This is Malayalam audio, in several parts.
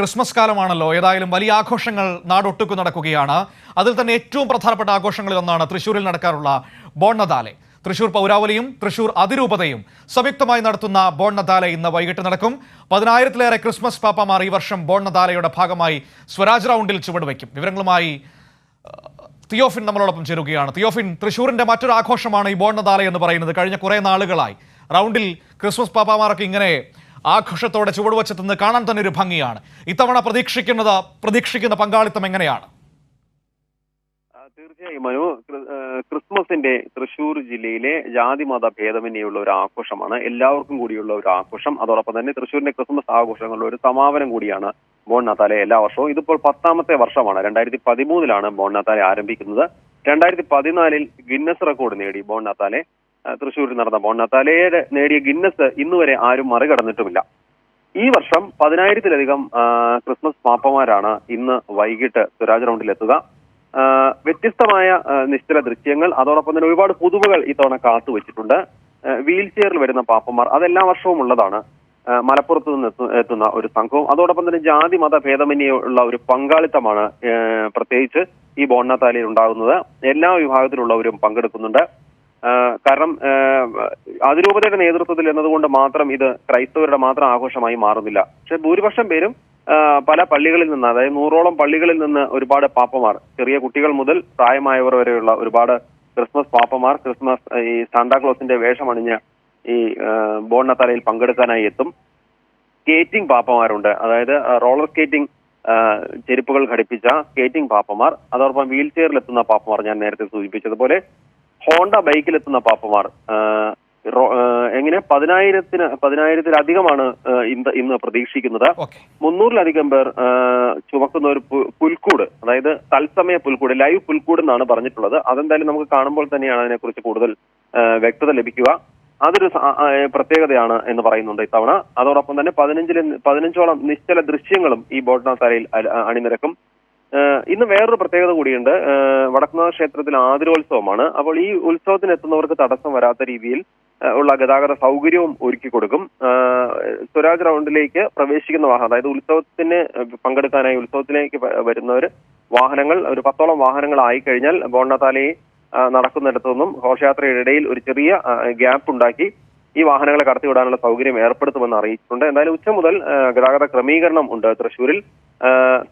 ക്രിസ്മസ് കാലമാണല്ലോ. ഏതായാലും വലിയ ആഘോഷങ്ങൾ നാടൊട്ടുക്കു നടക്കുകയാണ്. അതിൽ തന്നെ ഏറ്റവും പ്രധാനപ്പെട്ട ആഘോഷങ്ങളിൽ ഒന്നാണ് തൃശ്ശൂരിൽ നടക്കാറുള്ള ബോൺനദാലെ തൃശൂർ പൗരാവലിയും തൃശൂർ അതിരൂപതയും സംയുക്തമായി നടത്തുന്ന ബോണ്ണദാല ഇന്ന് വൈകിട്ട് നടക്കും. പതിനായിരത്തിലേറെ ക്രിസ്മസ് പാപ്പമാർ ഈ വർഷം ബോണ്ണതാലയുടെ ഭാഗമായി സ്വരാജ് റൗണ്ടിൽ ചുവടുവയ്ക്കും. വിവരങ്ങളുമായി തിയോഫിൻ നമ്മളോടൊപ്പം ചേരുകയാണ്. തിയോഫിൻ തൃശ്ശൂരിന്റെ മറ്റൊരു ആഘോഷമാണ് ഈ ബോണ്ണതാല എന്ന് പറയുന്നത്. കഴിഞ്ഞ കുറേ നാളുകളായി റൗണ്ടിൽ ക്രിസ്മസ് പാപ്പാമാരൊക്കെ ഇങ്ങനെ ആഘോഷത്തോടെ ചുവടുവച്ചെത്തുന്നത് കാണാൻ തന്നെ ഒരു ഭംഗിയാണ്. ഇത്തവണ പ്രതീക്ഷിക്കുന്നത് പ്രതീക്ഷിക്കുന്ന പങ്കാളിത്തം എങ്ങനെയാണ്? തീർച്ചയായും മനു. ക്രിസ്മസിന്റെ തൃശൂർ ജില്ലയിലെ ജാതിമത ഭേദമന്യുള്ള ഒരു ആഘോഷമാണ്. എല്ലാവർക്കും കൂടിയുള്ള ഒരു ആഘോഷം. അതോടൊപ്പം തന്നെ തൃശൂരിന്റെ ക്രിസ്മസ് ആഘോഷങ്ങളുടെ ഒരു സമാപനം കൂടിയാണ് ബോൺ എല്ലാ വർഷവും. ഇതിപ്പോൾ പത്താമത്തെ വർഷമാണ്. രണ്ടായിരത്തി പതിമൂന്നിലാണ് ബോൺ ആരംഭിക്കുന്നത്. രണ്ടായിരത്തി പതിനാലിൽ ഗിന്നസ് റെക്കോർഡ് നേടി ബോൺ തൃശ്ശൂരിൽ നടന്ന ബോൺ നത്താലയുടെ നേടിയ ഗിന്നസ് ഇന്നുവരെ ആരും മറികടന്നിട്ടുമില്ല. ഈ വർഷം പതിനായിരത്തിലധികം ക്രിസ്മസ് പാപ്പമാരാണ് ഇന്ന് വൈകിട്ട് സ്വരാജ് ആ, വ്യത്യസ്തമായ നിശ്ചല ദൃശ്യങ്ങൾ അതോടൊപ്പം തന്നെ ഒരുപാട് പുതുമകൾ ഇത്തവണ കാത്തുവച്ചിട്ടുണ്ട് വീൽ ചെയറിൽ വരുന്ന പാപ്പന്മാർ അതെല്ലാ വർഷവും ഉള്ളതാണ്. മലപ്പുറത്ത് നിന്ന് എത്തു- എത്തുന്ന ഒരു സംഘവും അതോടൊപ്പം തന്നെ ജാതി മത ഭേദമന്യുള്ള ഒരു പങ്കാളിത്തമാണ് പ്രത്യേകിച്ച് ഈ ബോണ്ണത്താലിയിൽ ഉണ്ടാകുന്നത്. എല്ലാ വിഭാഗത്തിലുള്ളവരും പങ്കെടുക്കുന്നുണ്ട്. കാരണം അതിരൂപതയുടെ നേതൃത്വത്തിൽ എന്നതുകൊണ്ട് മാത്രം ഇത് ക്രൈസ്തവരുടെ മാത്രം ആഘോഷമായി മാറുന്നില്ല. പക്ഷെ ഭൂരിപക്ഷം പേരും പല പള്ളികളിൽ നിന്ന് അതായത് നൂറോളം പള്ളികളിൽ നിന്ന് ഒരുപാട് പാപ്പമാർ ചെറിയ കുട്ടികൾ മുതൽ പ്രായമായവർ വരെയുള്ള ഒരുപാട് ക്രിസ്മസ് പാപ്പമാർ ക്രിസ്മസ് ഈ സാന്താക്ലോസിന്റെ വേഷമണിഞ്ഞ് ഈ ബോണ്ണത്തലയിൽ പങ്കെടുക്കാനായി എത്തും. സ്കേറ്റിംഗ് പാപ്പമാരുണ്ട്. അതായത് റോളർ സ്കേറ്റിംഗ് ചെരുപ്പുകൾ ഘടിപ്പിച്ച സ്കേറ്റിംഗ് പാപ്പമാർ അതോടൊപ്പം വീൽ ചെയറിൽ എത്തുന്ന പാപ്പമാർ ഞാൻ നേരത്തെ സൂചിപ്പിച്ചതുപോലെ ഹോണ്ട ബൈക്കിലെത്തുന്ന പാപ്പമാർ. എങ്ങനെ? പതിനായിരത്തിന് പതിനായിരത്തിലധികമാണ് ഇന്ന് ഇന്ന് പ്രതീക്ഷിക്കുന്നത്. മുന്നൂറിലധികം പേർ ചുമക്കുന്ന ഒരു പുൽക്കൂട് അതായത് തത്സമയ പുൽക്കൂട് ലൈവ് പുൽക്കൂട് എന്നാണ് പറഞ്ഞിട്ടുള്ളത്. അതെന്തായാലും നമുക്ക് കാണുമ്പോൾ തന്നെയാണ് അതിനെക്കുറിച്ച് കൂടുതൽ വ്യക്തത ലഭിക്കുക. അതൊരു പ്രത്യേകതയാണ് എന്ന് പറയുന്നുണ്ട് ഇത്തവണ. അതോടൊപ്പം തന്നെ പതിനഞ്ചിലെ പതിനഞ്ചോളം നിശ്ചല ദൃശ്യങ്ങളും ഈ ബോട്ട്നാത്തലയിൽ അണിനിരക്കും. ആ, ഇന്ന് വേറൊരു പ്രത്യേകത കൂടിയുണ്ട്. വടക്കുന്നാഥ ക്ഷേത്രത്തിൽ ആതിരോത്സവമാണ്. അപ്പോൾ ഈ ഉത്സവത്തിന് എത്തുന്നവർക്ക് തടസ്സം വരാത്ത രീതിയിൽ ഉള്ള ഗതാഗത സൗകര്യവും ഒരുക്കി കൊടുക്കും. സ്വരാജ് റൗണ്ടിലേക്ക് പ്രവേശിക്കുന്ന വാഹനം അതായത് ഉത്സവത്തിന് പങ്കെടുക്കാനായി ഉത്സവത്തിലേക്ക് വരുന്നവർ വാഹനങ്ങൾ ഒരു പത്തോളം വാഹനങ്ങൾ ആയി കഴിഞ്ഞാൽ ബോണ്ണത്താലയെ ആ, നടക്കുന്നിടത്തു നിന്നും ഘോഷയാത്രയുടെ ഇടയിൽ ഒരു ചെറിയ ഗ്യാപ്പ് ഉണ്ടാക്കി ഈ വാഹനങ്ങളെ കടത്തിവിടാനുള്ള സൗകര്യം ഏർപ്പെടുത്തുമെന്ന് അറിയിച്ചിട്ടുണ്ട്. എന്തായാലും ഉച്ച മുതൽ ഗതാഗത ക്രമീകരണം ഉണ്ട് തൃശൂരിൽ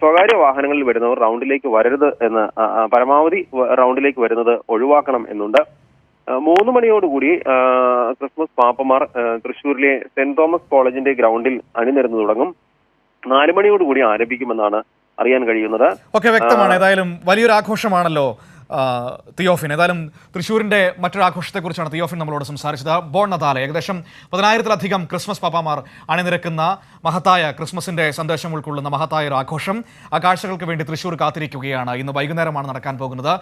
സ്വകാര്യ വാഹനങ്ങളിൽ വരുന്നവർ റൗണ്ടിലേക്ക് വരരുത് എന്ന് പരമാവധി റൗണ്ടിലേക്ക് വരുന്നത് ഒഴിവാക്കണം എന്നുണ്ട്. മൂന്ന് മണിയോടുകൂടി ക്രിസ്മസ് പാപ്പമാർ തൃശൂരിലെ സെന്റ് തോമസ് കോളേജിന്റെ ഗ്രൗണ്ടിൽ അണിനിരന്നു തുടങ്ങും. നാല് മണിയോടുകൂടി ആരംഭിക്കുമെന്നാണ് അറിയാൻ കഴിയുന്നത്. ഓക്കെ വ്യക്തമാണ്. ഏതായാലും വലിയൊരു ആഘോഷമാണല്ലോ. തിയോഫിൻ. ഏതായാലും തൃശ്ശൂരിന്റെ മറ്റൊരു ആഘോഷത്തെക്കുറിച്ചാണ് തിയോഫിൻ നമ്മളോട് സംസാരിച്ചത്. ബോൺ നതാല ഏകദേശം പതിനായിരത്തിലധികം ക്രിസ്മസ് പാപ്പാമാർ അണിനിരക്കുന്ന മഹത്തായ ക്രിസ്മസിന്റെ സന്ദേശം ഉൾക്കൊള്ളുന്ന മഹത്തായ ഒരു ആഘോഷം. ആ കാഴ്ചകൾക്ക് വേണ്ടി തൃശ്ശൂർ കാത്തിരിക്കുകയാണ്. ഇന്ന് വൈകുന്നേരമാണ് നടക്കാൻ പോകുന്നത്.